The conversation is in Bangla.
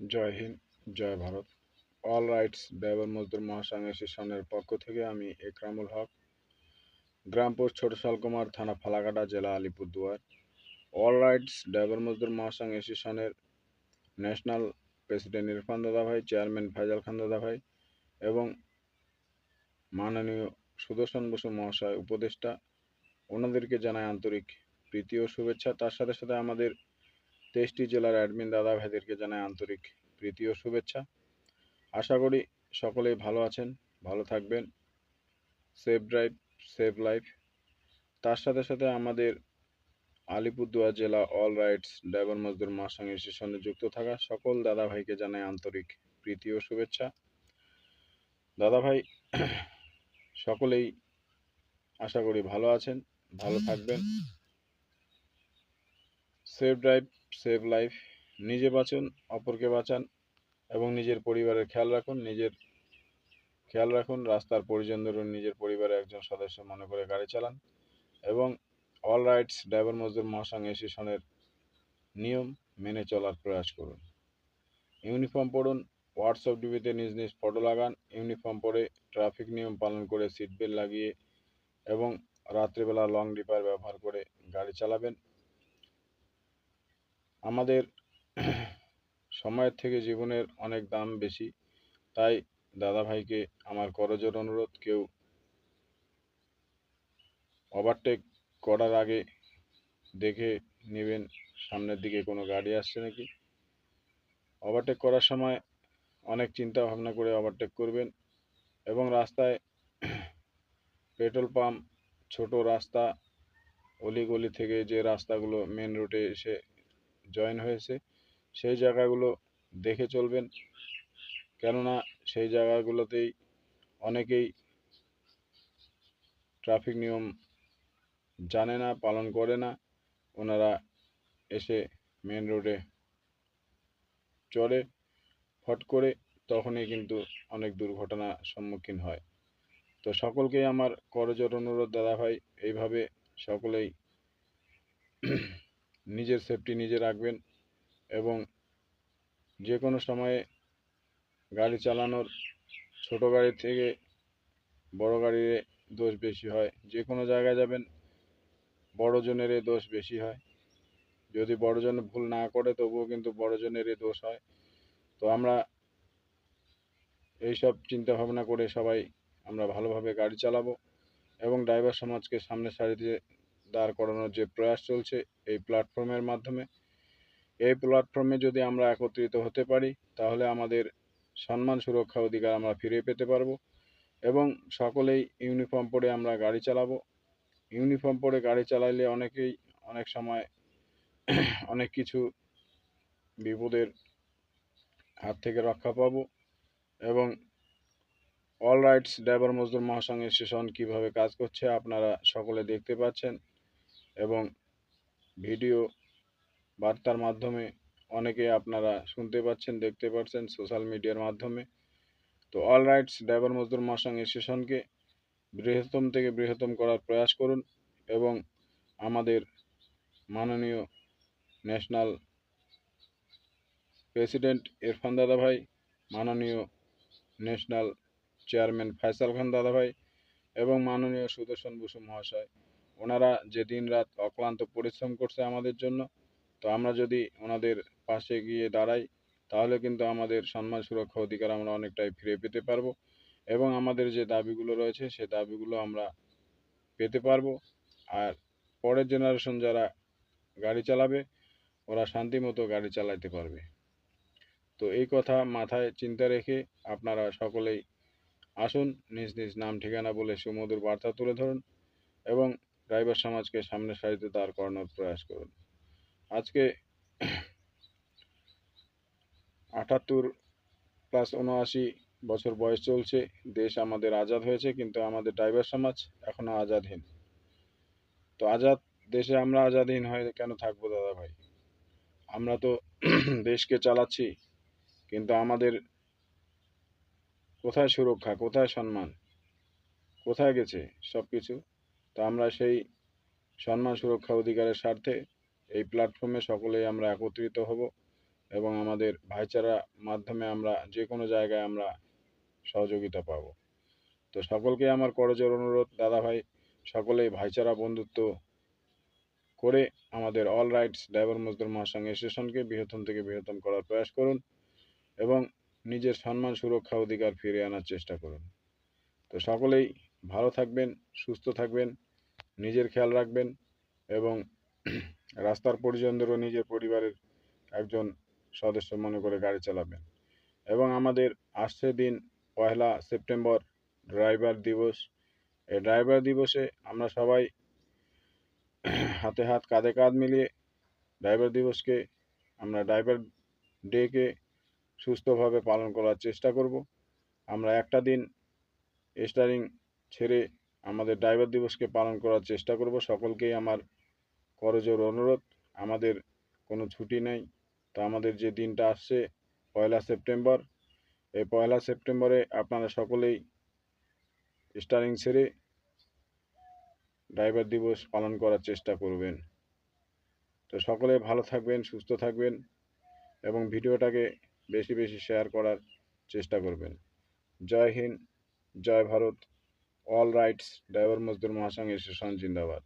Jai Hind, Jai Bharat. All rights driver Mazdoor Mahasangh অ্যাসোসিয়েশনের পক্ষ থেকে আমি একরামুল হক গ্রামপুর ছোট শালকুমার থানা ফালাকাটা, জেলা Alipurduar. All rights driver Mazdoor Mahasangh অ্যাসোসিয়েশনের ন্যাশনাল প্রেসিডেন্ট ইরফান দাদাভাই, চেয়ারম্যান ফাইজাল খান দাদাভাই এবং মাননীয় সুদর্শন বসু মহাশয় উপদেষ্টা, ওনাদেরকে জানাই আন্তরিক প্রীতি ও শুভেচ্ছা। তার সাথে সাথে আমাদের তেইশটি জেলার অ্যাডমিন দাদা ভাইদেরকে জানাই আন্তরিক প্রীতি ও শুভেচ্ছা। আশা করি সকলেই ভালো আছেন, ভালো থাকবেন। Safe drive, safe life. তার সাথে সাথে আমাদের আলিপুরদুয়ার জেলা all rights driver Mazdoor Mahasangh সঙ্গে যুক্ত থাকা সকল দাদা ভাইকে জানাই আন্তরিক প্রীতি ও শুভেচ্ছা। দাদা ভাই সকলেই আশা করি ভালো আছেন, ভালো থাকবেন। Safe drive save life. নিজে বাঁচুন, অপরকে বাঁচান এবং নিজের পরিবারের খেয়াল রাখুন। নিজের খেয়াল রাখুন, রাস্তার পরিজন ধরুন, নিজের পরিবারের একজন সদস্য মনে করে গাড়ি চালান এবং all rights driver Mazdoor Mahasangh অ্যাসোসিয়েশনের নিয়ম মেনে চলার প্রয়াস করুন। ইউনিফর্ম পড়ুন হোয়াটসঅ্যাপ ডিবিতে নিজ নিজ ফটো লাগান ইউনিফর্ম পরে ট্রাফিক নিয়ম পালন করে সিট বেল্ট লাগিয়ে এবং রাত্রিবেলা লং ডিপার ব্যবহার করে গাড়ি চালাবেন। আমাদের সময়ের থেকে জীবনের অনেক দাম বেশি। তাই দাদা ভাইকে আমার করজোর অনুরোধ, কেউ ওভারটেক করার আগে দেখে নেবেন, সামনের দিকে কোনো গাড়ি আসছে নাকি? ওভারটেক করার সময় অনেক চিন্তা ভাবনা করে ওভারটেক করবেন এবং রাস্তায় পেট্রোল পাম্প ছোট রাস্তা, অলিগলি থেকে যে রাস্তাগুলো মেন রুটে এসে জয়েন হয়েছে, সেই জায়গাগুলো দেখে চলবেন। কেননা সেই জায়গাগুলোতেই অনেকেই ট্রাফিক নিয়ম জানে না, পালন করে না। ওনারা এসে মেন রোডে চড়ে, ফট করে তখনই কিন্তু অনেক দুর্ঘটনা সম্মুখীন হয়। তো সকলকেই আমার করজোর অনুরোধ দাদা ভাই এইভাবে সকলেই নিজের সেফটি নিজে রাখবেন এবং যে কোনো সময়ে গাড়ি চালানোর ছোট গাড়ি থেকে বড় গাড়ির দোষ বেশি হয়। যে কোনো জায়গায় যাবেন বড়জনেরই দোষ বেশি হয়। যদি বড়জন ভুল না করে, তবুও কিন্তু বড়জনেরই দোষ হয়। তো আমরা এইসব চিন্তা ভাবনা করে সবাই আমরা ভালোভাবে গাড়ি চালাবো এবং ড্রাইভার সমাজকে সামনে সারিতে দাঁড় করানোর যে প্রয়াস চলছে এই প্ল্যাটফর্মের মাধ্যমে, এই প্ল্যাটফর্মে যদি আমরা একত্রিত হতে পারি, তাহলে আমাদের সম্মান সুরক্ষা অধিকার আমরা ফিরে পেতে পারব এবং সকলেই ইউনিফর্ম পরে আমরা গাড়ি চালাবো। ইউনিফর্ম পরে গাড়ি চালাইলে অনেকেই অনেক সময় অনেক কিছু বিপদের হাত থেকে রক্ষা পাবো এবং all rights driver Mazdoor Mahasangh station কীভাবে কাজ করছে আপনারা সকলে দেখতে পাচ্ছেন। এবং ভিডিও বার্তার মাধ্যমে অনেকে আপনারা শুনতে পাচ্ছেন, দেখতে পাচ্ছেন সোশ্যাল মিডিয়ার মাধ্যমে। তো all rights driver Mazdoor Mahasangh স্টেশনকে বৃহত্তম থেকে বৃহত্তম করার প্রয়াস করুন এবং আমাদের মাননীয় ন্যাশনাল প্রেসিডেন্ট ইরফান দাদা ভাই মাননীয় ন্যাশনাল চেয়ারম্যান ফয়সাল খান দাদাভাই এবং মাননীয় সুদর্শন বসু মহাশয় ওনারা যে দিন রাত অক্লান্ত পরিশ্রম করছে আমাদের জন্য, তো আমরা যদি ওনাদের পাশে গিয়ে দাঁড়াই, তাহলে কিন্তু আমাদের সম্মান সুরক্ষা অধিকার আমরা অনেকটাই ফিরে পেতে পারব এবং আমাদের যে দাবিগুলো রয়েছে, সে দাবিগুলো আমরা পেতে পারব। আর পরের জেনারেশন যারা গাড়ি চালাবে, ওরা শান্তি মতো গাড়ি চালাতে পারবে। তো এই কথা মাথায় চিন্তা রেখে আপনারা সকলেই আসুন, নিজ নিজ নাম ঠিকানা বলে সুমধুর বার্তা তুলে ধরুন এবং ড্রাইভার সমাজকে সামনে সারিতে দাঁড় করানোর প্রয়াস করুন। আজকে আটাত্তর প্লাস উনআশি বছর বয়স চলছে, দেশ আমাদের আজাদ হয়েছে, কিন্তু আমাদের ড্রাইভার সমাজ এখনও আজাদহীন। তো আজাদ, দেশে আমরা আজাদহীন হয়ে কেন থাকব দাদা ভাই? আমরা তো দেশকে চালাচ্ছি, কিন্তু আমাদের কোথায় সুরক্ষা, কোথায় সম্মান, কোথায় গেছে সব কিছু তো আমরা সেই সম্মান সুরক্ষা অধিকারের স্বার্থে এই প্ল্যাটফর্মে সকলেই আমরা একত্রিত হব এবং আমাদের ভাইচারা মাধ্যমে আমরা যে কোনো জায়গায় আমরা সহযোগিতা পাব। তো সকলকে আমার করজোর অনুরোধ দাদা ভাই সকলেই ভাইচারা, বন্ধুত্ব করে আমাদের all rights driver Mazdoor Mahasangh অ্যাসোসিয়েশনকে বৃহত্তম থেকে বৃহত্তম করার প্রয়াস করুন এবং নিজের সম্মান সুরক্ষা অধিকার ফিরে আনার চেষ্টা করুন। তো সকলেই ভালো থাকবেন, সুস্থ থাকবেন নিজের খেয়াল রাখবেন এবং রাস্তার পরিজনদেরও নিজের পরিবারের একজন সদস্য মনে করে গাড়ি চালাবেন। এবং আমাদের আসছে দিন পয়লা সেপ্টেম্বর ড্রাইভার দিবস। এই ড্রাইভার দিবসে আমরা সবাই হাতে হাত, কাঁধে কাঁধ মিলিয়ে ড্রাইভার দিবসকে আমরা ড্রাইভার ডেকে সুস্থভাবে পালন করার চেষ্টা করব। আমরা একটা দিন স্টারিং ছেড়ে আমাদের ড্রাইভার দিবসকে পালন করার চেষ্টা করব। সকলকেই আমার করজোর অনুরোধ। আমাদের কোনো ছুটি নেই। তো আমাদের যে দিনটা আসছে, পয়লা সেপ্টেম্বর, এই পয়লা সেপ্টেম্বরে আপনারা সকলেই স্টারিং ছেড়ে ড্রাইভার দিবস পালন করার চেষ্টা করবেন। তো সকলে ভালো থাকবেন, সুস্থ থাকবেন এবং ভিডিওটাকে বেশি বেশি শেয়ার করার চেষ্টা করবেন। Jai Hind, Jai Bharat. All rights driver Mazdoor Mahasangh association জিন্দাবাদ